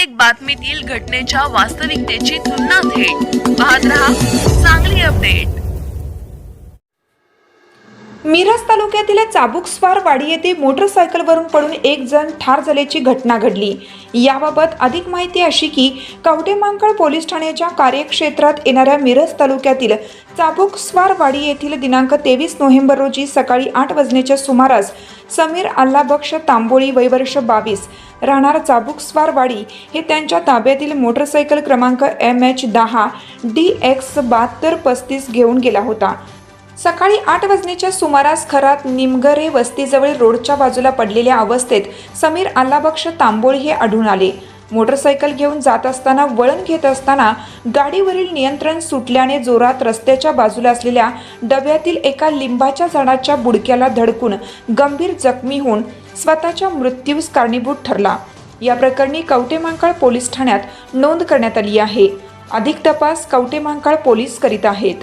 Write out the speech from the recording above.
प्रत्येक बातमीतील घटनेच्या वास्तविकतेची तुलना थेट. पाहत रहा चांगली अपडेट मिरज तालुक्यातील चाबुकस्वार वाडी येथे मोटरसायकलवरून पडून एक जण ठार झाल्याची घटना घडली. याबाबत अधिक माहिती अशी की कवटेमांकळ पोलीस ठाण्याच्या कार्यक्षेत्रात येणाऱ्या मिरज तालुक्यातील चाबुकस्वार वाडी येथील दिनांक तेवीस नोव्हेंबर रोजी सकाळी आठ वाजण्याच्या सुमारास समीर अल्लाबक्ष तांबोळी वैवर्ष बावीस राहणार चाबुकस्वार वाडी हे त्यांच्या ताब्यातील मोटरसायकल क्रमांक एम एच दहा डी एक्स बहात्तर पस्तीस घेऊन गेला होता. सकाळी आठ वाजण्याच्या सुमारास खरात निमगरे वस्तीजवळ रोडच्या बाजूला पडलेल्या अवस्थेत समीर आल्लाबक्ष तांबोळी हे आढळून आले. मोटरसायकल घेऊन जात असताना वळण घेत असताना गाडीवरील नियंत्रण सुटल्याने जोरात रस्त्याच्या बाजूला असलेल्या डब्यातील एका लिंबाच्या झाडाच्या बुडक्याला धडकून गंभीर जखमी होऊन स्वतःच्या मृत्यूस कारणीभूत ठरला. या प्रकरणी कवटेमांकाळ पोलीस ठाण्यात नोंद करण्यात आली आहे. अधिक तपास कवटेमांकाळ पोलीस करीत आहेत.